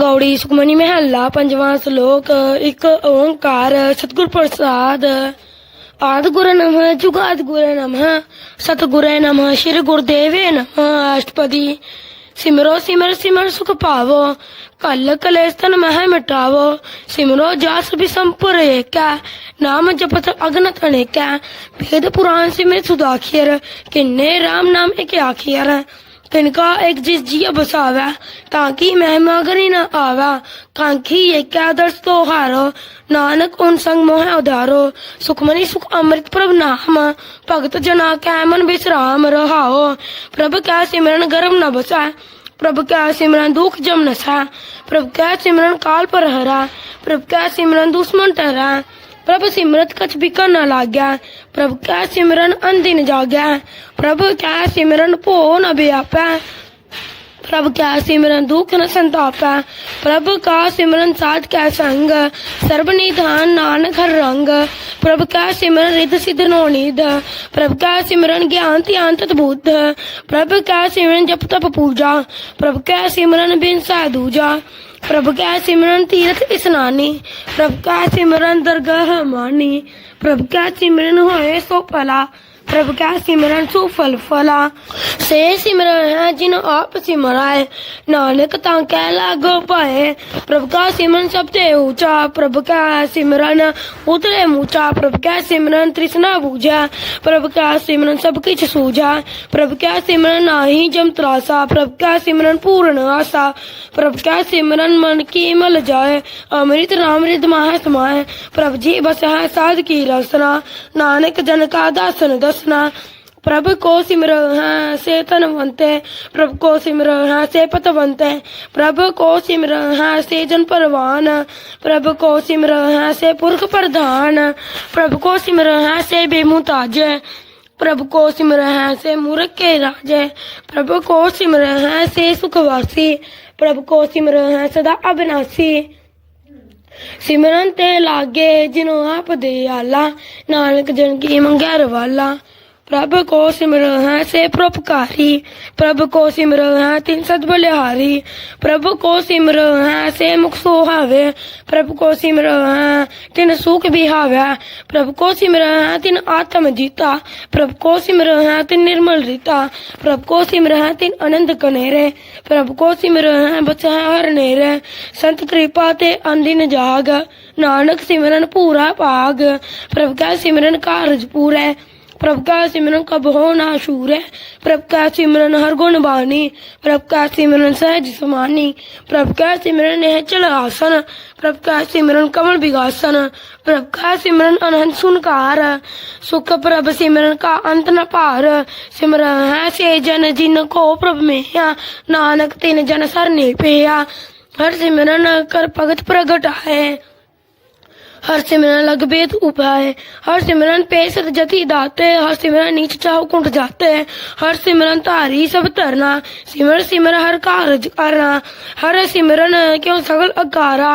ਗੌੜੀ ਸੁਖਮਨੀ ਮਹੱਲਾ ਪੰਜਵਾਂ ਸ਼ਲੋਕ ਇੱਕ ਓੰਕਾਰ ਸਤਿਗੁਰ ਪ੍ਰਸਾਦ ਆਦ ਗੁਰੂ ਨਮः ਜੁਗਾਦ ਗੁਰੂ ਨਮः ਸਤਿਗੁਰੂ ਨਮः ਸ਼੍ਰੀ ਗੁਰਦੇਵੇ ਨਮः ਅਸ਼ਟਪਦੀ ਸਿਮਰੋ ਸਿਮਰ ਸਿਮਰ ਸੁਖ ਪਾਵੋ ਕਲ ਕਲੇਸ਼ ਤਨ ਮਹਿ ਮਿਟਾਵੋ ਸਿਮਰੋ ਜਾਸ ਵੀ ਸੰਪੁਰ ਏਕੈ ਨਾਮ ਜਪਤ ਅਗਨ ਤਣੇਕੈ ਵੇਦ ਪੁਰਾਣ ਸਿਮਰ ਸੁਦਾਖਿਰ ਕਿੰਨੇ RAM ਨਾਮ ਇੱਕ ਆਖਿਰ तिनका एक जिस जिया बसावा ताकि महिमा करी न आवा। कांखी ये क्या दर्श तो हारो, नानक उन संग मोह उधारो। सुखमनी सुख अमृत प्रभ नाम, भगत जना कै मन विश्राम रहाओ। प्रभ क्या सिमरन गर्भ न बसा, प्रभ क्या सिमरन दुख जम नसा। प्रभु क्या सिमरन काल पर हरा, प्रभ क्या सिमरन दुश्मन टहरा प्रभ सिमरत कछ बिकर न लाग्या प्रभ क्या सिमरन अनदिन जाग्या प्रभ क्या सिमरन भो न व्यापै प्रभ क्या सिमरन दुख न संतापै, प्रभ का सिमरन साध कै संग सर्वनिधान नानक हर रंग, प्रभ क्या सिमरन रिध सिद्ध नो नोनिध प्रभ क्या सिमरन ज्ञान तत बुद्ध, प्रभ क्या सिमरन जप तप पूजा, प्रभ क्या सिमरन बिन साधुजा प्रभ क्या सिमरन तीर्थ स्नानी प्रभु कै सिमरन दरगाह मानी। प्रभु कै सिमरन होए सो भला। प्रभ क्या सिमरन सुफल फला से सिमरन है जिन आप सिमराए। नानक ता कह लागो पाए। प्रभ का सिमरन सबसे ऊँचा। प्रभ का सिमरन उतरे मूचा। प्रभ क्या सिमरन तृष्णा बूझा। प्रभ क्या सिमरन सब किछ सूझा। प्रभ क्या सिमरन नाही जम त्रासा। प्रभ क्या सिमरन पूर्ण आशा। प्रभ क्या सिमरन मन की मल जाए। अमृत राम रिद माह समाए। प्रभ जी बस है साध की रसना। नानक जन का दासन स्ना। प्रभु को सिमर है से तनवंत प्रभु को सिमर है से पतवंत प्रभु को सिमर हाँ, है से जन परवान। प्रभु को सिमर हाँ, है से पुरख प्रधान। प्रभु को सिमर हाँ, है से बेमुताज प्रभु को सिमर है से मूर्ख के राज। प्रभु को सिमर है से सुखवासी प्रभु को सिमर है, सदा अविनाशी। सिमरन ते लागे जिनो आप दयाला। नानक जन की मंगैर वाला। ਪ੍ਰਭ ਕੋ ਸਿਮਰ ਹੈ ਸੇ ਪ੍ਰੋਪਕਾਰੀ ਪ੍ਰਭ ਕੋ ਸਿਮਰ ਹੈ ਤਿਨ ਸਦ ਬਲਿਹਾਰੀ, ਪ੍ਰਭ ਕੋ ਸਿਮਰ ਹੈ ਸੇ ਮੁਖ ਸੁਹਾਵੇ, ਪ੍ਰਭ ਕੋ ਸਿਮਰ ਹੈ ਤਿਨ ਸੁਖ ਬਿਹਾਵੇ ਪ੍ਰਭ ਕੋ ਸਿਮਰ ਹੈ ਤਿਨ ਆਤਮ ਜੀਤਾ, ਪ੍ਰਭ ਕੋ ਸਿਮਰ ਹੈ ਤਿਨ ਨਿਰਮਲ ਰੀਤਾ, ਪ੍ਰਭ ਕੋ ਸਿਮਰ ਹੈ ਤਿਨ ਅਨੰਦ ਕਨੇਰੇ, ਪ੍ਰਭ ਕੋ ਸਿਮਰ ਹੈ ਬਚਾ ਹਰ ਨੇਰੇ, ਸੰਤ ਕਿਰਪਾ ਤੇ ਅੰਦਿਨ ਜਾਗ, ਨਾਨਕ ਸਿਮਰਨ ਪੂਰਾ ਭਾਗ, ਪ੍ਰਭ ਕਾ ਸਿਮਰਨ ਕਾਰਜ ਪੂਰਾ प्रभ का सिमरन कब हो ना शूर है प्रभ का सिमरन हर गुण बानी प्रभ का सिमरन सहज समानी प्रभ का सिमरन है चल आसन प्रभ का सिमरन कमल विगासन प्रभ का सिमरन अनंत सुनकार सुख प्रभ सिमरन का अंत न पार सिमरन है से जन जिन को प्रभ में नानक तिन जन सरने पेया हर सिमरन कर भगत प्रगट है हर सिमरन लग बेद उपाय हर सिमरन पे सत जति दाते हर सिमरन नीच चाहो कुंठ जाते हर सिमरन तारी सब तरना। सिमर सिमर हर कारज करना हर सिमरन क्यों सगल अकारा?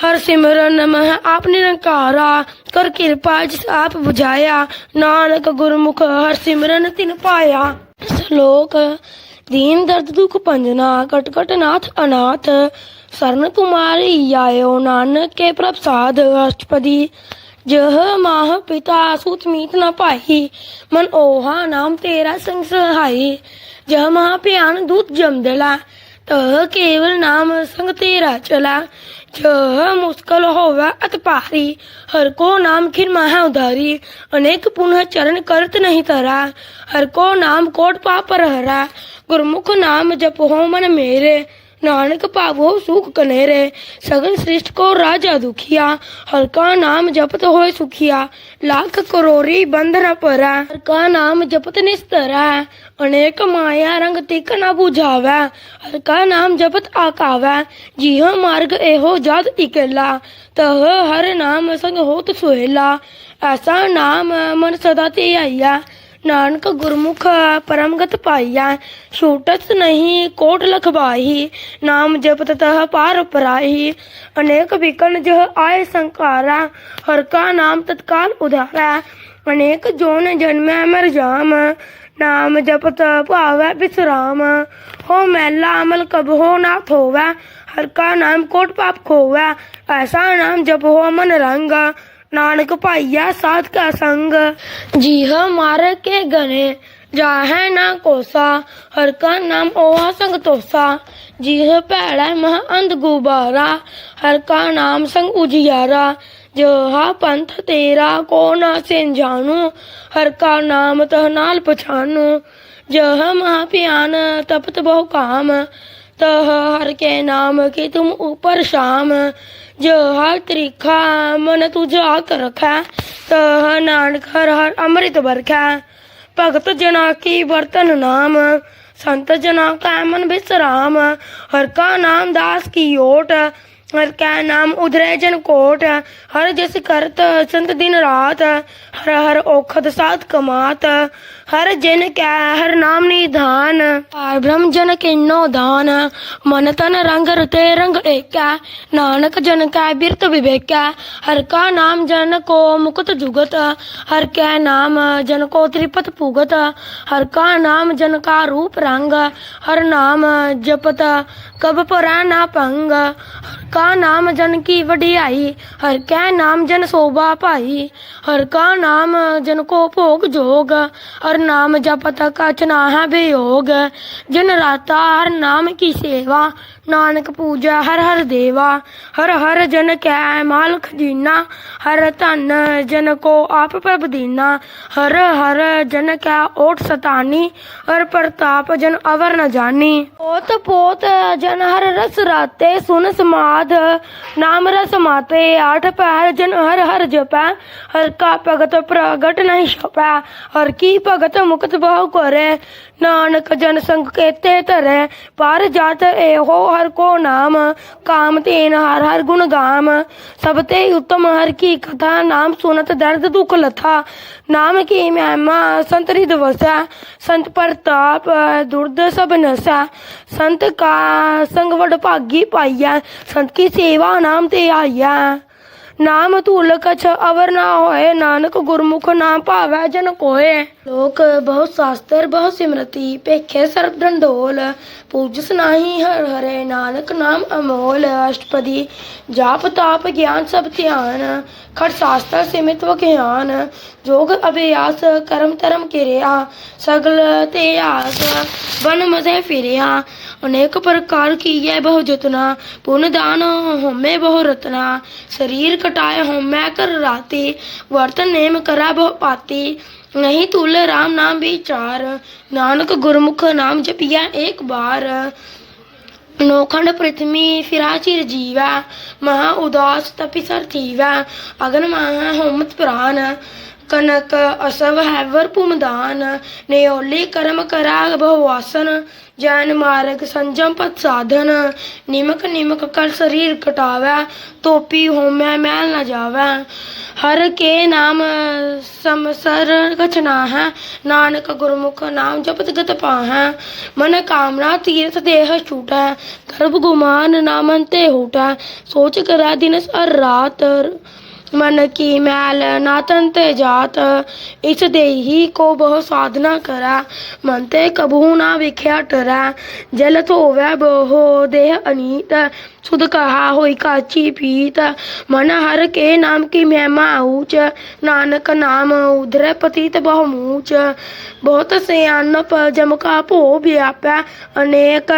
हर सिमरन मह आप निरंकारा। कर कृपा जिस आप बुझाया। नानक गुरमुख हर सिमरन तिन पाया। श्लोक दीन दर्द दुख पंजना। कट कट नाथ अनाथ। शरण तुम्हारी आयो नानक के प्रसाद अष्टपदी जह माह पिता सुत मीत न पाई मन ओहा नाम तेरा संग सहाई जह महा प्यान दूत जम दला, तह केवल नाम संग तेरा चला। जह मुश्किल होवा अत पारी, हर को नाम खिर महा उधारी। अनेक पुनः चरण करत नहीं तरा, हर को नाम कोट पापर हरा गुरमुख नाम जप हो मन मेरे। ਨਾਨਕ ਭਾਵੋ ਸੁਖ ਕਨੇਰੇ, ਸਗਲ ਸ੍ਰਿਸ਼ਟ ਕੋ ਰਾਜਾ ਦੁਖੀਆ ਹਲਕਾ ਨਾਮ ਜਪਤ ਹੋਏ ਸੁਖੀਆ, ਲੱਖ ਕਰੋੜੀ ਬੰਧ ਨ ਪਰਾ ਹਲਕਾ ਨਾਮ ਜਪਤ ਨਿਸਤਰਾ, ਅਨੇਕ ਮਾਇਆ ਰੰਗ ਤਿਕ ਨਾ 부ਝਾਵੇ ਹਲਕਾ ਨਾਮ ਜਪਤ ਆਕਾਵੇ, ਜੀਹ ਮਾਰਗ ਇਹੋ ਜਦ ਇਕਲਾ, ਤਹ ਹਰ ਨਾਮ ਸੰਗ ਹੋਤ ਸੁਹੇਲਾ, ਐਸਾ ਨਾਮ ਮਨ ਸਦਾ ਤੇ ਆਇਆ नानक गुरमुख परमगत पाइया छूटत नहीं कोट लखबाही नाम जपत तह पार पराही अनेक विकन जह आय संकारा हर का नाम तत्काल उधारा अनेक जोन जन्म मर जाम ਨਾਮ ਜਪਤ ਭਾਵੈ ਬਿਸਰਾਮ ਹੋ ਮੈਲਾ ਅਮਲ ਕਬ ਹੋ ਨਾ ਥੋਵੈ हर का नाम कोट पाप खोवा ऐसा नाम जप हो मन रंग नानक पाइया साध का संग। जी ह, मार के गने जा है ना कोसा, हर का नाम ओहा संग तोसा। जी ह मह अंध गुबारा, हर का नाम संग उजियारा। जो हा पंथ तेरा, को ना सेन जानू, हर का नाम तह नाल पछानू। जह महापियान तपत बहु काम, तह हर के नाम के तुम ऊपर शाम। जह त्रिखा मन तुझा कर रखा तह नानक हर हर अमृत बरखा भगत जना की बर्तन नाम संत जना का मन विश्राम हर का नाम दास की ओट हर का नाम उधरे जन कोट, हर जस करत संत दिन रात, हर हर औखद साथ कमात, हर जन क्या हर नाम निधान। पार ब्रह्म जन किन्नो दान, मन तन रंग रते रंग एका, नानक जन का बिरत विवेका, हर का नाम जन को मुकुत जुगत, हर क्या नाम जन को त्रिपत पुगत, हर का नाम जन का रूप रंग, हर नाम जपत कब परा ना पंग, हर का ਕਾ ਨਾਮ ਜਨ ਕੀ ਵਡਿਆਈ? ਹਰ ਕੈ ਨਾਮ ਜਨ ਸੋਭਾ ਭਾਈ। ਹਰ ਕਾ ਨਾਮ ਜਨ ਕੋ ਭੋਗ ਜੋਗ। ਹਰ ਨਾਮ ਜਪਤ ਕਛ ਨਾ ਹੈ ਬਿਯੋਗ। ਜਿਨ ਰਾਤਾ ਹਰ ਨਾਮ ਕੀ ਸੇਵਾ। ਨਾਨਕ ਪੂਜਾ ਹਰ ਹਰ ਦੇਵਾ। ਹਰ ਹਰ ਜਨ ਕੈ ਮਾਲ ਖਜੀਨਾ ਹਰ ਧਨ ਜਨ ਕੋ ਆਪ ਪ੍ਰਭ ਦੀਨਾ। ਹਰ ਹਰ ਜਨ ਕੈ ਓਟ ਸਤਾਨੀ। ਹਰ ਪ੍ਰਤਾਪ ਜਨ ਅਵਰ ਨ ਜਾਣੀ ਓਤ ਪੋਤ ਜਨ ਹਰ रस राते सुन समाध, नाम रस माते, आठ पैर जन हर हर जपै, हर का भगत प्रगट नहीं छपै, हर की भगत मुक्त बहु करे, नानक जन संग केते धरे पर जात एहो हर को नाम, काम तेन हर हर गुण गाम, सब ते उत्तम हर की कथा, नाम सुनत दर्द दुख लथा, नाम की महिमा संत हृद वसा, संत प्रताप दुर्द सब नसा, संत का संग ਭਾਗੀ ਪਾਈਐ, ਸੰਤ ਕੀ ਸੇਵਾ ਨਾਮ ਤੇ ਆਈਐ। ਨਾਮ ਤੂਲ ਕਛ ਅਵਰ ਨਾ ਹੋਏ, ਨਾਨਕ ਗੁਰਮੁਖ ਨਾਮ ਭਾਵੈ ਜਨ ਕੋਏ। ਲੋਕ ਬਹੁ ਸ਼ਾਸਤਰ ਬਹੁ ਸਿਮਰਤੀ ਭੇਖੇ ਸਰਬ ਡੰਡੋਲ ਪੂਜਸ ਨਾਹੀ ਹਰ ਹਰੇ ਨਾਨਕ ਨਾਮ ਅਮੋਲ ਅਸ਼ਟਪਦੀ ਜਾਪ ਤਾਪ ਗਿਆਨ ਸਭ ਧਿਆਨ ਖੜ ਸ਼ਾਸਤਰ ਸਿਮਿਤ ਵਿਗਿਆਨ ਜੋਗ ਅਭਿਆਸ ਕਰਮ ਧਰਮ ਕਿਰਿਆ ਸਗਲ ਤੇ ਆਸ ਬਨ ਮਜ਼ੇ ਫਿਰਿਆ अनेक प्रकार की यह बहु जतना पुण्य दान होमे बहु रत्ना शरीर कटाए होमे कर राती वर्तन नेम करा बहु पाती ਨਹੀਂ ਤੁਲ ਰਾਮ ਨਾਮ ਵਿਚਾਰ ਨਾਨਕ ਗੁਰਮੁਖ ਨਾਮ ਜਪੀਆ ਏਕ ਬਾਰ। ਨੋਖੰਡ ਪ੍ਰਿਥਮੀ ਫਿਰਾਚਿਰ ਜੀਵਾ, ਮਹਾ ਉਦਾਸ ਤਪਿ ਸਰ ਅਗਨ ਮਹਾ ਹੋਮਤ ਪ੍ਰਾਨ। ਕਨਕ ਅਸਵ ਹੈਵਰ ਭੂਮਦਾਨ, ਨਿਓਲੀ ਕਰਮ ਕਰਾ ਭਵਾਸਨ ਜੈਨ ਮਾਰਗ ਸੰਜਮ ਪਤ ਸਾਧਨ, ਨਿਮਕ ਨਿਮਕ ਕਰ ਸਰੀਰ ਕਟਾਵੇ ਤੋਪੀ ਹੋਮੈ ਮੈਲ ਨਾ ਜਾਵੇ। ਹਰ ਕੇ ਨਾਮ ਸਮਸਰ ਕਛਨਾ ਹੈ ਨਾਨਕ ਗੁਰਮੁਖ ਨਾਮ ਜਪਤ ਗਤ ਪਾਹੈ। ਮਨ ਕਾਮਨਾ ਤੀਰਥ ਦੇਹ ਛੂਟੈ, ਗਰਭ ਗੁਮਾਨ ਨਾਮਨ ਤੇ ਹੋਟੈ। ਸੋਚ ਕਰਾ ਦਿਨਸ ਅਰ ਰਾਤ मन की मैल नातन ते जात इस देही को बहु साधना करा मन ते कबहू ना विख्या टरै जल धोवै बहु देह अनीत सुध कहा होई काची पीत मन हर के नाम की महिमा ऊंच नानक नाम उधर पतित बहु मूच बहुत सियानप जम का भो व्यापै अनेक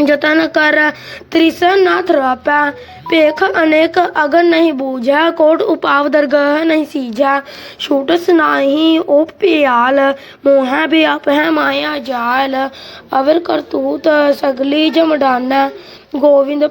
जतन कर त्रिसन ना थ्रापै पेख अनेक अगन नहीं बूझा कोट उपाव दरगह नहीं सीजा छूटस नाही ओप पियाल मोह व्याप है माया जाल अवर करतूत सगली जमडान गोविंद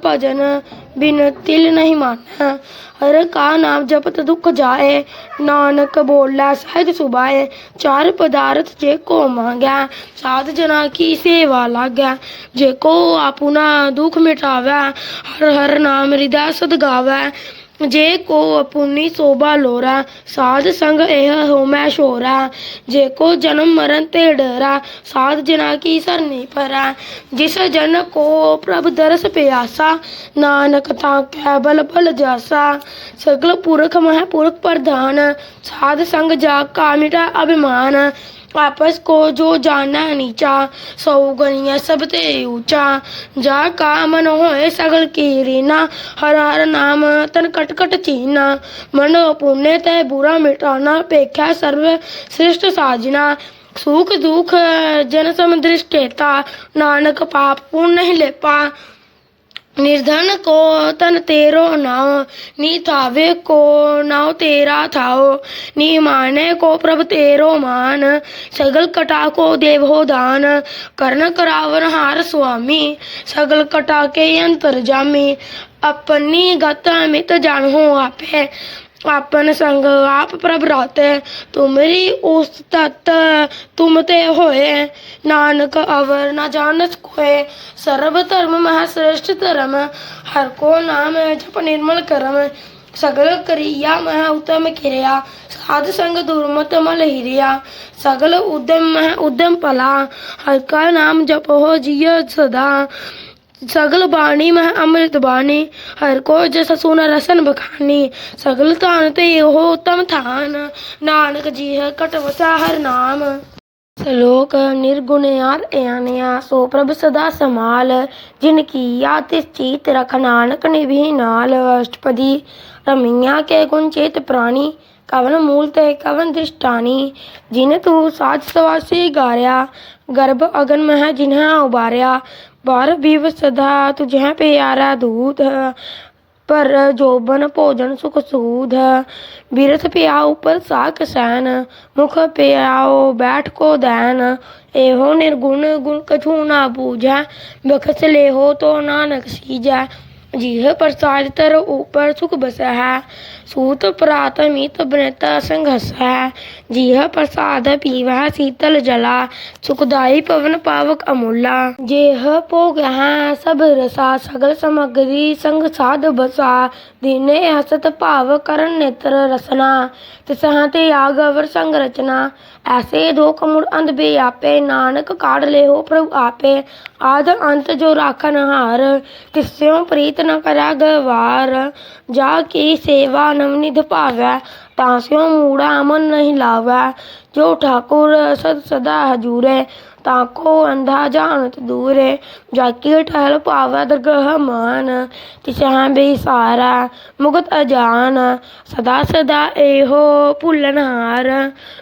ਬਿਨ ਤਿਲ ਨਹੀਂ ਮਾਨੈ ਹਰ ਕਾ ਨਾਮ ਜਪਤ ਦੁਖ ਜਾਏ, ਨਾਨਕ ਬੋਲਾ ਸਹਿਜ ਸੁਭਾਏ। ਚਾਰ ਪਦਾਰਥ ਜੇ ਕੋ ਮੰਗੈ, ਸਾਧ ਜਨਾ ਕੀ ਸੇਵਾ ਲਾਗੈ। ਜੇ ਕੋ ਆਪੁਨਾ ਦੁਖ ਮਿਟਾਵੈ, ਹਰ ਹਰ ਨਾਮ ਹਿਰਦੈ ਸਦਗਾਵੈ ਜੇ ਕੋ ਅਪੁਨੀ ਸੋਭਾ ਲੋਰਾ, ਸਾਧ ਸੰਗ ਇਹ ਹੋਮੈ ਸ਼ੋਰਾ ਜੇ ਕੋ ਜਨਮ ਮਰਨ ਤੇ ਡਰਾ, ਸਾਧ ਜਨਾ ਕੀ ਸਰਨੀ ਪਰਾ। ਜਿਸ ਜਨ ਕੋ ਪ੍ਰਭ ਦਰਸ ਪਿਆਸਾ, ਨਾਨਕ ਤਾਂ ਕੈ ਬਲ ਬਲ ਜਾਸਾ। ਸਗਲ ਪੁਰਖ ਮਹਿ ਪੁਰਖ ਪ੍ਰਧਾਨ, ਸਾਧ ਸੰਗ ਜਾ ਕਾ ਮਿਟਾ ਅਭਿਮਾਨ। आपस को जो जाना नीचा सौ गनिया सब ते ऊंचा जा का मन होए सगल की रीना हर हर नाम तन कट कट चीना मन पुण्य तय बुरा मिटाना पेख्या सर्व श्रेष्ठ साजना सुख दुख जन समदृष्टेता नानक पाप पुण्य नहीं लेपा निर्धन को तन तेरो नाव नी थावे को नाव तेरा थाओ नी माने को प्रभ तेरो मान सगल कटा को देव हो दान कर्ण करावन हार स्वामी सगल कटा के अंतर जामी अपनी गत मित जान हो ਪਾਪਨ ਸੰਗ ਆਪ ਪ੍ਰਭ ਰਾਤੇ ਤੁਮਰੀ ਉਸ ਤਤ ਤੁਮ ਤੇ ਹੋਏ। ਨਾਨਕ ਅਵਰ ਨਾ ਜਾਣਤ ਕੋਏ ਸਰਬ ਧਰਮ ਮਹਾ ਸ੍ਰੇਸ਼ਟ ਧਰਮ, ਹਰ ਕੋ ਨਾਮ ਜਪ ਨਿਰਮਲ ਕਰਮ। ਸਗਲ ਕਰੀਆ ਮਹ ਉਤਮ ਕਿਰਿਆ, ਸਾਧ ਸੰਗ ਦੁਰਮਤ ਮਲ ਹਿਰਿਆ। ਸਗਲ ਉਦਮ ਮਹਾ ਉਦਮ ਪਲਾ ਹਰ ਕਾ ਨਾਮ ਜਪੋ ਜਿਯ ਸਦਾ। ਸਗਲ ਬਾਣੀ ਮੈਂ ਅੰਮ੍ਰਿਤ ਬਾਣੀ, ਹਰ ਕੋ ਜਸ ਸੁਨ ਰਸਨ ਬਖਾਨੀ, ਸਗਲ ਧਾਨ ਤੇ ਉਹ ਉਤਮ ਥਾਨ, ਨਾਨਕ ਜੀ ਹੈ ਕਟ ਵਸਾ ਹਰ ਨਾਮ। ਸ਼ਲੋਕ, ਨਿਰਗੁਣ ਯਾਰ ਇਆਨਿਆ, ਸੋ ਪ੍ਰਭ ਸਦਾ ਸਮਾਲ ਜਿਨ ਕੀ ਯਾ ਤਿਸ ਚੀਤ ਰਖ ਨਾਨਕ ਨਿਭੀ ਨਾਲ। ਅਸ਼ਟਪਦੀ ਰਮੀਆਂ ਕੇ ਗੁਣ ਚੇਤ ਪ੍ਰਾਣੀ, ਕਵਨ ਮੂਲ ਤੇ ਕਵਨ ਦ੍ਰਿਸ਼ਟਾਨੀ ਜਿਨ ਤੂੰ ਸਾਚ ਸਵਾਸੀ ਗਾਰਿਆ, ਗਰਭ ਅਗਨ ਮਹਿ ਜਿਨ੍ਹਾਂ ਉਬਾਰਿਆ बार विव सदा तुझे प्यारा दूध पर जोबन भोजन सुख सूद बिरथ पियाओ पर साक सैन, मुख पियाओ बैठ को दैन। एहो निर्गुण गुण कछू ना बूझै, बखस लेहो तो नानक सीजै। ਜਿਹ ਪ੍ਰਸਾਦ ਤਰ ਉਪਰ ਸੁਖ ਬਸੈ ਹੈ ਸੂਤ ਪ੍ਰਾਤ ਮਿਤ ਬਨੇਤਾ ਸੰਘਸ ਹੈ ਜਿਹ ਪ੍ਰਸਾਦ ਪੀਵੈ ਸੀਤਲ ਜਲਾ, ਸੁਖਦਾਈ ਪਵਨ ਪਾਵਕ ਅਮੁੱਲਾ। ਜਿਹ ਭੋਗ ਹੈ ਸਭ ਰਸਾ, ਸਗਲ ਸਮਗਰੀ ਸੰਗ ਸਾਧ ਬਸਾ। ਦਿਨੇ ਹਸਤ ਭਾਵ ਕਰਨ ਨੇਤਰ ਰਸਨਾ, ਤਿਸਹਾਂ ਤੇ ਆਗ ਅਵਰ ਸੰਗ ਰਚਨਾ। ਐਸੇ ਦੋ ਕਮੁਰ ਅੰਧ ਬੇ ਆਪੇ ਨਾਨਕ ਕਾੜ ਲਿਓ ਪ੍ਰਭ ਆਪੇ। ਆਦ ਅੰਤ ਜੋ ਰਾਖਨ ਹਾਰ ਤਿਸਿਓ ਪ੍ਰੀਤ न करै गवार जा की सेवा नवनिध पावै तास्यो मूड़ा अमन नहीं लावै जो ठाकुर सद सदा हजूरे ताको अंधा जानत दूरे जाकी ठहल पावै दरगह मान तिसह बेसारा मुगत अजान सदा सदा एहो भुलनहार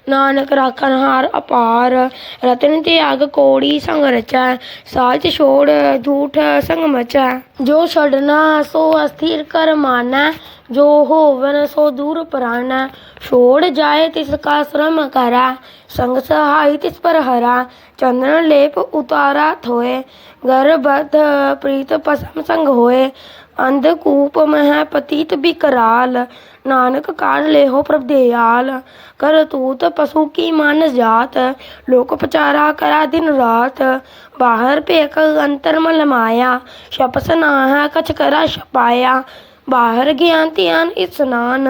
नानक राखनहार अपार रतन त्याग कोड़ी संग रचै साच छोड़ झूठ संग मचै जो छड़ना सो अस्थिर कर मानै जो होवन सो दूर प्राण छोड़ जाए तिसका श्रम करा, संग सहाय तिस पर हरा। चंदन लेप उतारा थोए गर्भध प्रीत पसम संग होए। अंधकूप मह पतित बिकराल, नानक काढ़ ले हो प्रभ दयाल। कर तूत पशु की मान जात, लोक पचारा करा दिन रात। बाहर पेक अंतर मल माया, शपस नाह कछ करा छपाया। ਬਾਹਰ ਗਿਆਨ ਧਿਆਨ ਇਸਨਾਨ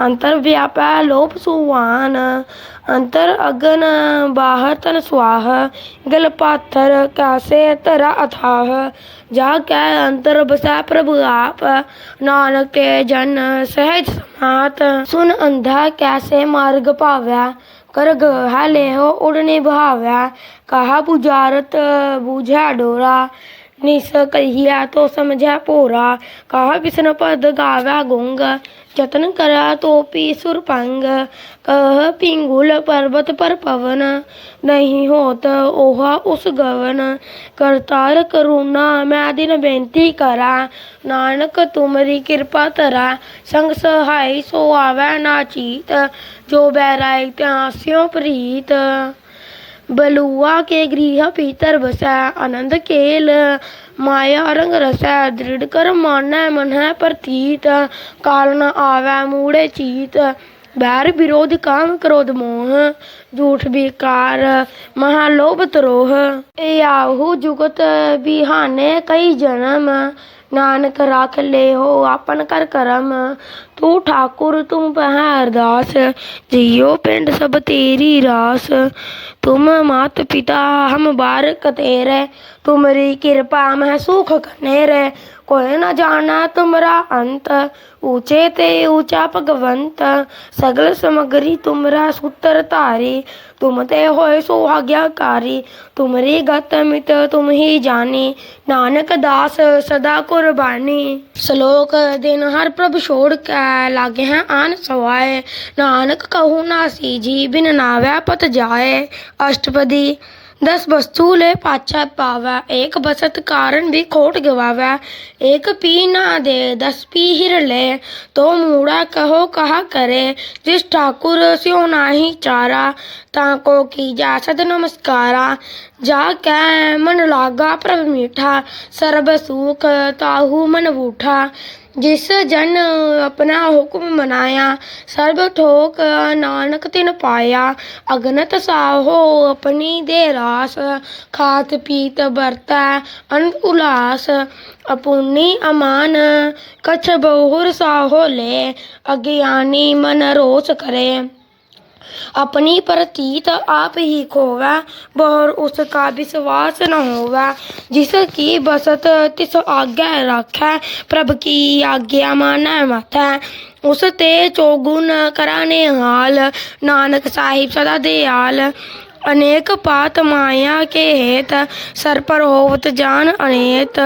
ਅੰਤਰ ਵਿਆਪੈ ਲੋਪ ਸੁਆਨ। ਅੰਤਰ ਅਗਨ ਬਾਹਰ ਤਨ ਸੁਆਹ, ਗਲ ਪਾਥਰ ਕਾਸੇ ਤਰਾ ਅਥਾਹ। ਜਾ ਕੈ ਅੰਤਰ ਬਸੈ ਪ੍ਰਭੂ ਆਪ, ਨਾਨਕ ਤੇ ਜਨ ਸਹਿਜ ਸਮਾਤ। ਸੁਨ ਅੰਧਾ ਕੈਸੇ ਮਾਰਗ ਭਾਵੈ ਕਰ ਗਹਾ ਲੇਹੋ ਉੜਨੇ ਬਹਾਵੈ ਕਹਾ ਪੁਜਾਰਤ ਬੂਝੈ ਡੋਰਾ निस कहिया तो समझै भोरा कहा बिसन पद गावै गुंग जतन करा तो पी सुर पंग कह पिंगुल पर्वत पर पवन नहीं होत ओहा उस गवन करतार करुणा मैं दिन बेनती करा नानक तुमरी कृपा तरा संग सहाय सो आवै ना चीत जो बैराय त्यास्यों प्रीत बलुआ के गृह भीतर बसै, आनंद केल माया रंग रसै, दृढ़ कर मानै मन प्रतीत न आवै मूड़े चीत। बैर विरोध काम क्रोध मोह, झूठ विकार महालोभ त्रोह। आहु जुगत बिहाने कई जन्म, नानक राख ले हो आपन कर करम। तू ठाकुर तू पह अरदास जियो पिंड सब तेरी रास। तुम मात पिता हम बारक तेरे तुमरी कृपा में सुख कनेरे कोई न जाना तुमरा अंत। ऊँचे ते ऊँचा भगवंत। सगल समगरी तुमरा सूत्र धारी तुम ते होए सुहाग्याकारी। तुमरी गत मित तुम ही जानी। नानक दास सदा कुर्बानी। श्लोक दिन हर प्रभ छोड़ के लागे हैं आन सवाए। नानक कहू नासी जी, बिन नावै पत जाए। अष्टपदी दस वस्तु ले पाछा पावै। एक बसत कारण भी खोट गवावै। एक पी ना दे, दस पी हिर ले। तो मूड़ा कहो कहा करे। जिस ठाकुर स्यो नाही चारा ताको की जा सद नमस्कारा। जा कै मन लागा प्रभ मीठा, सर्ब सुख ताहू मन बूठा। ਜਿਸ ਜਨ ਆਪਣਾ ਹੁਕਮ ਮਨਾਇਆ, ਸਰਬ ਠੋਕ ਨਾਨਕ ਤਿਨ ਪਾਇਆ, ਅਗਨਤ ਸਾਹੋ ਆਪਣੀ ਦੇ ਰਾਸ, ਖਾਤ ਪੀਤ ਵਰਤੈ ਅਨੰਦ ਉਲਾਸ, ਅਪੂਨੀ ਅਮਾਨ, ਕਛ ਬਹੁਰ ਸਾਹੋ ਲੈ, ਅਗਿਆਨੀ ਮਨ ਰੋਸ ਕਰੇ। अपनी प्रतीत आप ही खोवे बहुत उसका विश्वास न होवे। जिसकी बसत तिस आज्ञा रखे, प्रभ की आज्ञा मत है उस ते चौगुन कराने हाल, नानक साहिब सदा दयाल। अनेक पात माया के हेत सर पर होवत जान अनेत।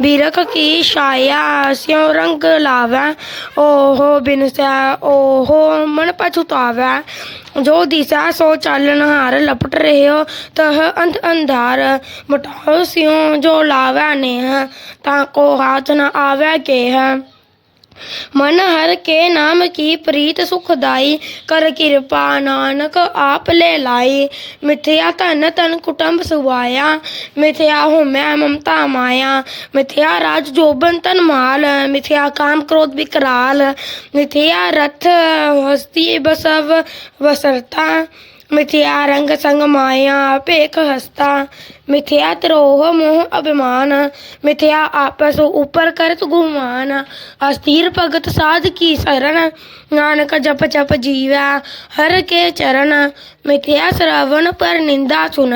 बिरख की छाया स्यों रंग लावै, ओहो बिनसै, ओहो मन पछुतावै। जो दिशा सो चालन हार लपट रहे हो तह अंध अंधार मटाओ स्यों जो लावै नेह ताको हाथ न आवै केह। मन हर के नाम की प्रीत सुखदाई कर कृपा नानक आप ले लाई मिथ्या धन तन कुटुंब सुवाया मिथ्या होमै ममता माया मिथ्या राज जोबन तन माल मिथ्या काम क्रोध विकराल मिथ्या रथ हस्ती बसव बसरता मिथ्या रंग संग माया पेख हस्ता। मिथ्या द्रोह मोह अभिमान। मिथ्या आपस ऊपर करत गुमान। अस्थिर भगत साध की शरण। नानक जप जप जीवै हर के चरण। मिथ्या श्रवण पर निंदा सुन।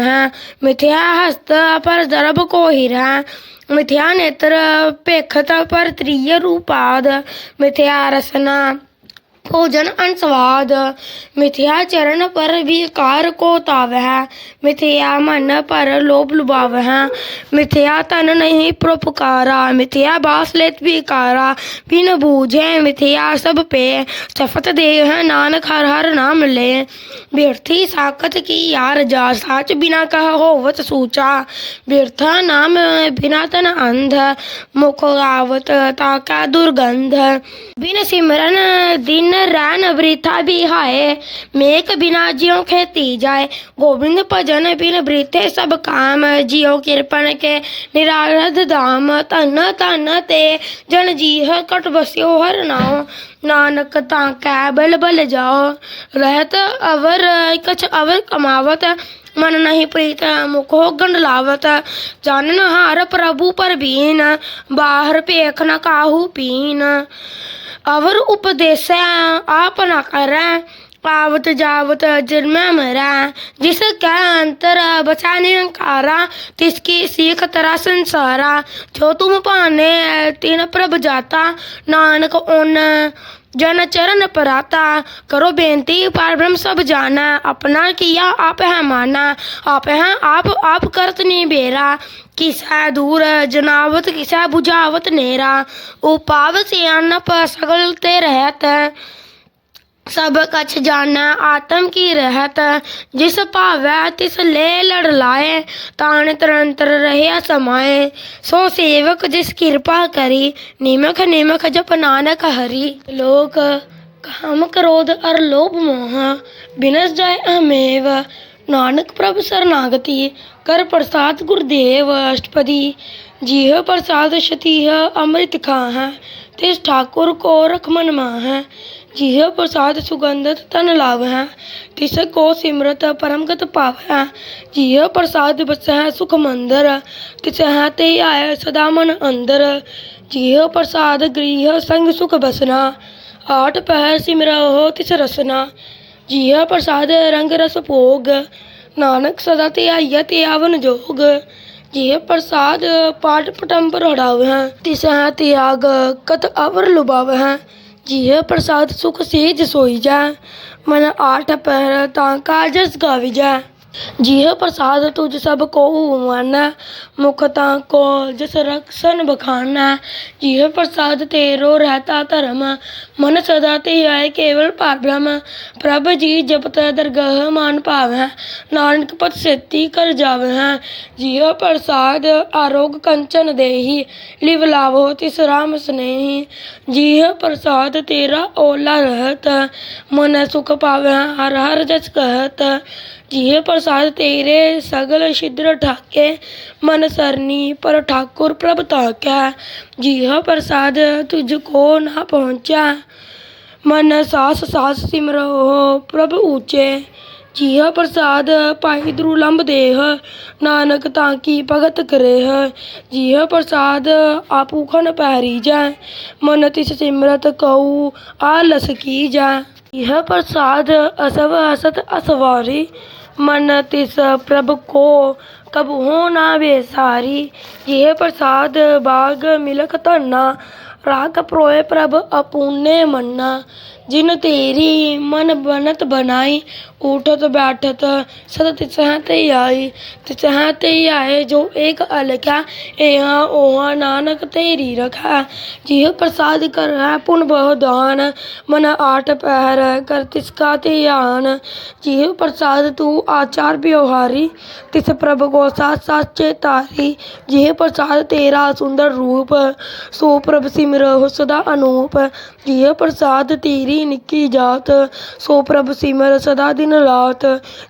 मिथ्या हस्त पर दरब को हिरा। मिथ्या नेत्र पेखत पर त्रिय रूपाद। मिथ्या रसना भोजन अनस्वाद। मिथ्या चरण पर विकार को तावह। मिथ्या मन पर लोभ लुभावह। मिथ्या तन नहीं प्रोपकारा। मिथ्या बास लेत विकारा। बिन बूझे मिथ्या सब पे। सफत देह नानक हर हर नाम ले। व्यर्थी साकत की यार जा। साच बिना कह होवत सूचा। व्यर्था नाम बिना तन अंध। मुख आवत ताका दुर्गंध। बिन सिमरन दिन रैन वृथा हाय। मेक बिना जियो खेती जाए गोविंद भजन बिन वृथे सब काम। जियो कृपन के निरारध धाम। धन धन ते जन जीह कट बस्यो हर नाम नानक ताकै बल बल जाओ। रहत अवर, कछ अवर कमावत। मन नहीं प्रीत, मुख हो गंड लावत। जानन हार प्रभु पर बीन बाहर पेख न काहू पीन। अवर उपदेश आप न करै, पावत जावत जन्म मरा। जिसका अंतर बचा निरंकारा, तिसकी सीख तरा संसारा। जो तुम पाने तीन प्रभ जाता। नानक उन जन चरण पराता, करो बेनती पार ब्रह्म सब जाना, अपना किया आप है माना, आप है आप आप करत नहीं बेरा, किसा दूर जनावत, किसा बुझावत नेरा, उपाव से अनप सगल ते रहत। सब कछ जाना आत्म की जिस भावै तिस ले लड़ लाए, तान तरंतर रहे समाए। सो सेवक जिस कृपा करी, निमख निमख जप नानक हरि। लोक काम क्रोध और लोभ मोह, बिनस जाय अमेव। नानक प्रभु शरणागति, कर प्रसाद गुरुदेव अष्टपदी। जीह प्रसाद शतीह अमृत खाह, तिस ठाकुर को रख मन माह। ਜਿਹ ਪ੍ਰਸਾਦ ਸੁਗੰਧਿਤ ਤਨ ਲਾਵਹਿ, ਤਿਸ ਕੋ ਸਿਮਰਤ ਪਰਮਗਤ ਪਾਵ ਹੈ ਜਿਹ ਪ੍ਰਸਾਦ ਬਸੈ ਸੁਖ ਮੰਦਰ ਤਿਸ ਹੈ ਤੇ ਆਇ ਸਦਾ ਮਨ ਅੰਦਰ। ਜਿਹ ਪ੍ਰਸਾਦ ਗ੍ਰੀਹ ਸੰਗ ਸੁਖ ਬਸਨਾ, ਆਠ ਸਿਮਰਾ ਸਿਮਰਹੁ ਤਿਸ ਰਸਨਾ। ਜਿਹ ਪ੍ਰਸਾਦ ਰੰਗ ਰਸ ਭੋਗ, ਨਾਨਕ ਸਦਾ ਤੇ ਆਇਆ ਤੇ ਆਵਨ ਜੋਗ। ਜਿਹ ਪ੍ਰਸਾਦ ਪਾਠ ਪਟੰਬਰ ਹੈ ਤਿਸ ਹੈ ਤਿਆਗ ਕਤ ਅਵਰ ਲੁਭਾਵੈ ਹੈ ਜਿਹ ਪ੍ਰਸਾਦ ਸੁਖ ਸੇਜ ਸੋਈ ਜਾ ਮਨ ਆਠ ਪਹਿਰ ਤਾਂ ਕਾਜਸ जिह प्रसाद तुझ सब को माना मुख ता को जिस रखसन बखाना जिह प्रसाद तेरो रहता धर्म मन सदा ते आए केवल पर ब्रह्म प्रभ जी जपत दरगह मान पावै ਨਾਨਕ ਪਤ ਸੇਤੀ ਕਰ ਜਾਵੇ ਹੈ ਜਿਉ ਪ੍ਰਸਾਦ ਆਰੋਗ ਕੰਚਨ ਦੇਹੀ ਲਿਵ ਲਾਵੋ ਤਿਸ ਰਾਮ ਸਨੇਹੀ ਜਿਉ ਪ੍ਰਸਾਦ ਤੇਰਾ ਓਲਾ ਰਹਤ ਮਨ ਸੁਖ ਪਾਵੇ ਹਰ ਹਰ ਜਸ ਕਹਤ ਜਿਹ ਪ੍ਰਸਾਦ ਤੇਰੇ ਸਗਲ ਛਿਦਰ ਠਾਕੇ ਮਨ ਸਰਨੀ ਪਰ ਠਾਕੁਰ ਪ੍ਰਭ ਤਾਕੈ ਜਿਹ ਪ੍ਰਸਾਦ ਤੁਝ ਕੋ ਨਾ ਪਹੁੰਚਾ ਮਨ ਸਾਸ ਸਾਸ ਸਿਮਰੋ ਪ੍ਰਭ ਊਚੇ ਜਿਹ ਪ੍ਰਸਾਦ ਭਾਈ ਦਰੁਲੰਭ ਦੇਹ ਨਾਨਕ ਤਾਂ ਕੀ ਭਗਤ ਕਰੇਹ ਜਿਹ ਪ੍ਰਸਾਦ ਆਪੂਖਨ ਪੈਰੀ ਜੈ ਮਨ ਤਿਸ ਸਿਮਰਤ ਕਉ ਆਲਸ ਕੀ ਜੈ यह प्रसाद असव असत ਮਨ ਤਿਸ ਪ੍ਰਭ ਕੋ ਕਬ ਹੋ ਨਾ ਵੇ ਸਾਰੀ। ਜਿਹ ਪ੍ਰਸਾਦ ਬਾਗ ਮਿਲਖ ਧਰਨਾ राग प्रोय प्रभ अपूने मन्ना, जिन तेरी मन बनत बनाई, उठत बैठत सत तिसह ते आई। तिसह ते आए जो एक अलख्या, एहा ओहा नानक तेरी रखा। जिह प्रसाद कर है पुन बहु दान, मन आठ पहर कर तिसका ध्यान जिह प्रसाद तू आचार व्यवहारी तिस प्रभ को साथ साथ चेतारी। जिह प्रसाद तेरा सुंदर रूप, सो प्रभ ਮਿਰਹੁਸ ਦਾ ਅਨੂਪ ਜਿਉ ਪ੍ਰਸਾਦ ਤੇਰੀ ਨਿੱਕੀ ਜਾਤ, ਸੋ ਪ੍ਰਭ ਸਿਮਰ ਸਦਾ ਦਿਨ ਰਾਤ।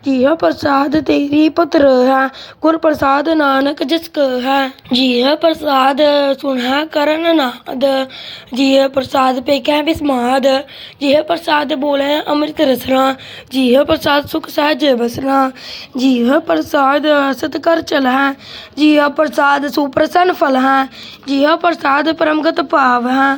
ਜਿਉ ਪ੍ਰਸਾਦ ਤੇਰੀ ਪੁੱਤਰ ਹੈ, ਗੁਰ ਪ੍ਰਸਾਦ ਨਾਨਕ ਜਿਸ ਕ ਹੈ। ਜਿਉ ਪ੍ਰਸਾਦ ਸੁਣਾ ਕਰਨ ਨਾਦ ਜਿਉ ਪ੍ਰਸਾਦ ਪੇ ਕਹਿ ਬਿਸਮਾਦ। ਜਿਉ ਪ੍ਰਸਾਦ ਬੋਲੇ ਅੰਮ੍ਰਿਤ ਰਸਨਾ ਜਿਉ ਪ੍ਰਸਾਦ ਸੁਖ ਸਹਿਜ ਬਸਨਾ। ਜਿਉ ਪ੍ਰਸਾਦ ਸਤ ਕਰ ਚਲੈ ਜਿਉ ਪ੍ਰਸਾਦ ਸੁਪ੍ਰਸਨ ਫਲ ਹੈ ਜਿਉ ਪ੍ਰਸਾਦ ਪਰਮਗਤ ਭਾਵ भाव है।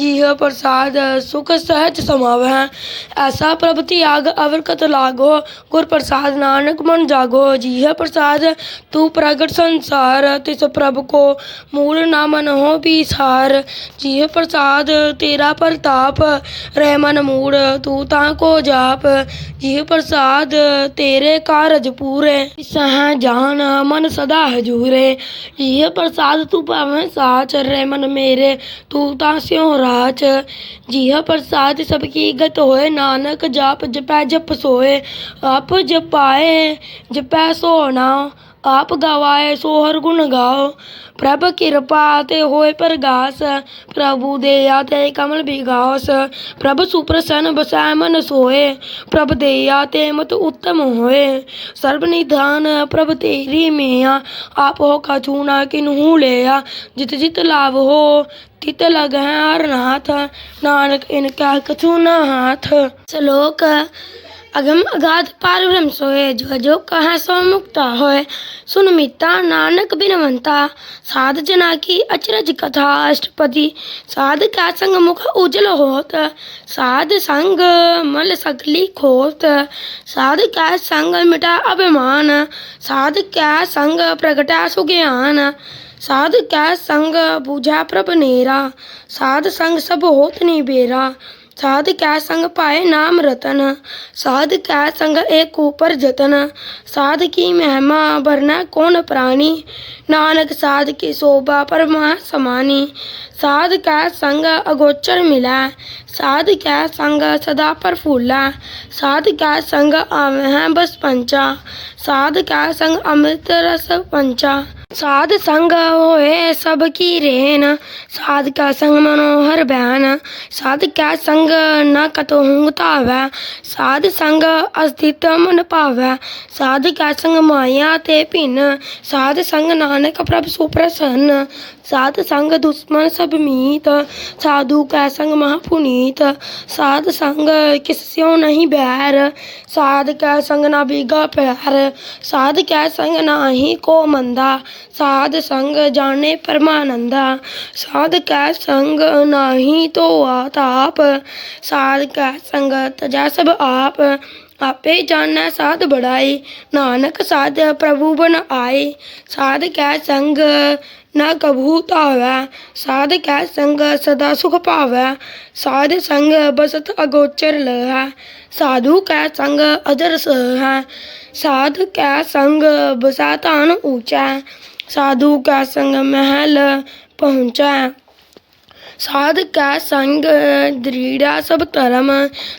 जिह प्रसाद, सुख, सहज समाव है। ऐसा प्रभ त्याग, अवरकत लागो, गुर प्रसाद नानक मन जागो। जिह प्रसाद, तू प्रगट संसार, तिस प्रभ को मूल ना मन हो बिसार जिह प्रसाद, तेरा प्रताप, रह मन मूड तू ता को जाप। जिह प्रसाद, तेरे कारज पूरे। सह जान, मन सदा हजूरे। जिह प्रसाद, तू पावें साच, रह मन मेरे। ਤੂੰ ਤਾਂ ਸਿਉ ਰਾਚ ਜੀਹ ਪ੍ਰਸਾਦ ਸਭ ਕੀਗਤ ਹੋਏ, ਨਾਨਕ ਜਾਪ ਜਪੈ ਜਪ ਸੋਏ, ਆਪ ਜਪਾਏ, ਜਪੈ ਸੋਣਾ। ਆਪ ਗਵਾਏ ਸੋ ਹਰ ਗੁਣ ਗਾਓ। ਪ੍ਰਭ ਕਿਰਪਾ ਤੇ ਹੋਏ ਪ੍ਰਗਾਸ, ਪ੍ਰਭੂ ਦੇ ਆਤੇ ਕਮਲ ਵਿਗਾਸ ਪ੍ਰਭ ਸੁਪ੍ਰਸੰਨ ਬਸੈ ਮਨ ਸੋਏ, ਪ੍ਰਭ ਦੇ ਤੇ ਮਤ ਉੱਤਮ ਹੋਏ। ਸਰਬ ਨਿਧਾਨ, ਪ੍ਰਭ ਤੇਰੀ ਮਿਆ ਆਪ ਹੋ ਕਛੂ ਨਾ ਕਿਨਹੂ ਲਿਆ। ਜਿਤ ਜਿਤ ਲਾਭ ਹੋ, ਤਿਤ ਲਗ ਹੈ ਹਰ ਨਾਥ। ਨਾਨਕ ਇਨਕਾ ਕਛੂ ਨਾ ਹਾਥ। ਸ਼ਲੋਕ ਅਗਮ ਅਗਾਧ ਪਾਰ ਬ੍ਰਹਮ ਸੋਏ ਜੋ ਜੋ ਕਹਾ ਸੋ ਮੁਕਤਾ ਹੋਏ। ਸੁਨ ਮਿਤਾ ਨਾਨਕ ਬਿਨਵੰਤਾ, ਸਾਧ ਜਨਾ ਕੀ ਅਚਰਜ ਕਥਾ ਅਸ਼ਟਪਦੀ। ਸਾਧ ਕਾ ਸੰਗ ਮੁਖ ਉਜਲ ਹੋਤ, ਸਾਧ ਸੰਗ ਮਲ ਸਕਲੀ ਖੋਤ। ਸਾਧ ਕਾ ਸੰਗ ਮਿਟਾ ਅਭਿਮਾਨ, ਸਾਧ ਕਾ ਸੰਗ ਪ੍ਰਗਟਾ ਸੁਗਿਆਨ। ਸਾਧ ਕਾ ਸੰਗ ਬੂਝਾ ਪ੍ਰਭ ਨੇਰਾ, ਸਾਧ ਸੰਗ ਸਭ ਹੋਤ ਨਿਬੇਰਾ साध क्या संग पाए नाम रतन, साध क्या संग एक ऊपर जतन। साध की महिमा भरना कौन प्राणी? नानक साध की शोभा परमा समानी। साध का संग अगोचर मिला, साध क्या संग सदा पर फूला। साध क्या संग आवे हैं बस पंचा, साध क्या संग अमृत रस पंचा। ਸਾਧ ਸੰਗ ਹੋਏ ਸਭ ਕੀ ਰਹਿਨ ਸਾਧ ਕਾ ਸੰਗ ਮਨੋਹਰ ਬੈਨ। ਸਾਧ ਕਾ ਸੰਗ ਨ ਕਤੋ ਹੂੰ ਧਾਵੈ। ਸਾਧ ਸੰਗ ਅਸਥਿਤ ਮਨ ਭਾਵੈ। ਸਾਧ ਕਾ ਸੰਗ ਮਾਇਆ ਤੇ ਭਿਨ। ਸਾਧ ਸੰਗ ਨਾਨਕ ਪ੍ਰਭ ਸੁਪ੍ਰਸੰਨ। ਸਾਧ ਸੰਗ ਦੁਸ਼ਮਨ ਸਭ ਮੀਤ। ਸਾਧੂ ਕਾ ਸੰਗ ਮਹਾ ਪੁਨੀਤ। ਸਾਧ ਸੰਗ ਕਿਸਿਓ ਨਹੀਂ ਬੈਰ। ਸਾਧ ਕਾ ਸੰਗ ਨਾ ਬੀਗਾ ਪੈਰ। ਸਾਧ ਕਾ ਸੰਗ ਨਾਹੀ ਕੋ ਮੰਦਾ। साध संग जाने परमानंदा साध कै संग नाही तो आताप साध कै संगत जै सब आप आपे जाने साध बढ़ाई नानक साध प्रभु बन आए साध कै संग न कभू साध कै संग सदा सुख पावै साध संग बसत अगोचर है साधु कै संग अजर सह है साध कै संग बसा तान ऊँचा साधु का संग महल पहुँचा। ਕਾ ਸੰਗ ਦ੍ਰਿੜਾ ਸਭ ਧਰਮ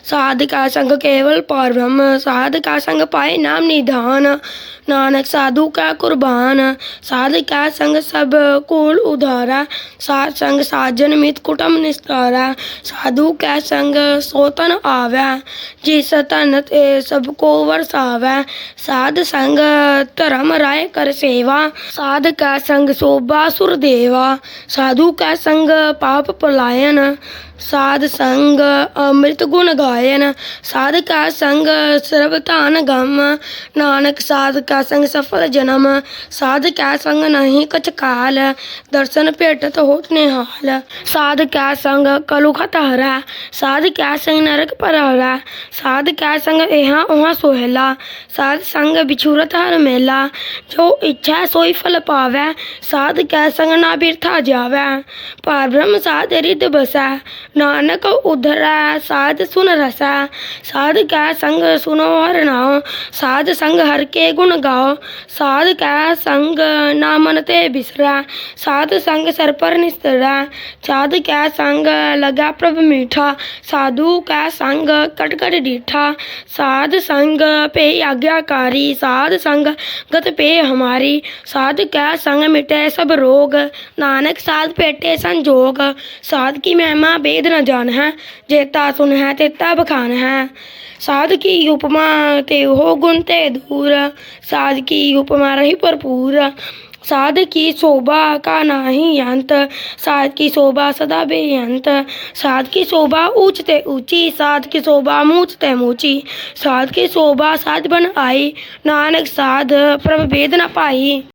ਸਾਧ ਕਾ ਸੰਗ ਕੇਵਲ ਪਰ ਬ੍ਰਹਮ ਸਾਧ ਕਾ ਸੰਗ ਪਾਏ ਨਾਮ ਨਿਧਾਨ ਨਾਨਕ ਸਾਧੂ ਕਾ ਕੁਰਬਾਨ ਸਾਧ ਕਾ ਸੰਗ ਸਭ ਕੋਲ ਉਧਾਰਾ ਸਾਧ ਸੰਗ ਸਾਜਨ ਮਿਤ ਕੁਟਮ ਨਿਸਤਾਰਾ ਸਾਧੂ ਕਾ ਸੰਗ ਸੋਤਨ ਆਵੈ ਜਿਸ ਤਨ ਤੇ ਸਭ ਕੋ ਵਰਸਾਵੈ ਸਾਧ ਸੰਗ ਧਰਮ ਰਾਏ ਕਰ ਸੇਵਾ ਸਾਧ ਕਾ ਸੰਗ ਸੋਭਾ ਸੁਰ ਦੇਵਾ ਸਾਧੂ ਕਾ ਸੰਗ ਪਲਾਇਨ साध संग अमृत गुण गायन, साध का संग सर्वतान गम। नानक, साध का संग सफल जन्म, साध का संग नहीं कछ काल। दर्शन भेट तो हो निहाल। साध का संग कलु खत हरा साध का संग नरक पर हरा साध का संग यहाँ वहाँ सोहेला, साध संग बिछुरत हर मेला। जो इच्छा सोई फल पावे, साध का संग ना बिरथा जावे। पार ब्रह्म साध रिद बसै नानक उधरा, साध सुन रसा। साध का संग सुनो हर नाओ। साध संग हर के गुण गाओ। साध का संग ना मनते बिसरा। साध संग सर पर निस्तरा। साध का संग लगा प्रभ मीठा। साधु का संग कटकट डीठा। साध संग पे आज्ञाकारी। साध संग गत पे हमारी। साध का संग मिटे सब रोग। नानक साध पेटे संजोग। साध की महिमा बे भेदना जान है जेता सुन है तेता बखान है। साध की उपमा ते हो गुण ते दूर, साध की उपमा रही भरपूर। साध की शोभा का नाही अंत, साध की शोभा सदा बेअंत। साध की शोभा ऊंच ते ऊँची, साध की शोभा मूच ते मूची। साध की शोभा साध बन आई, नानक साध प्रभ भेद न पाई।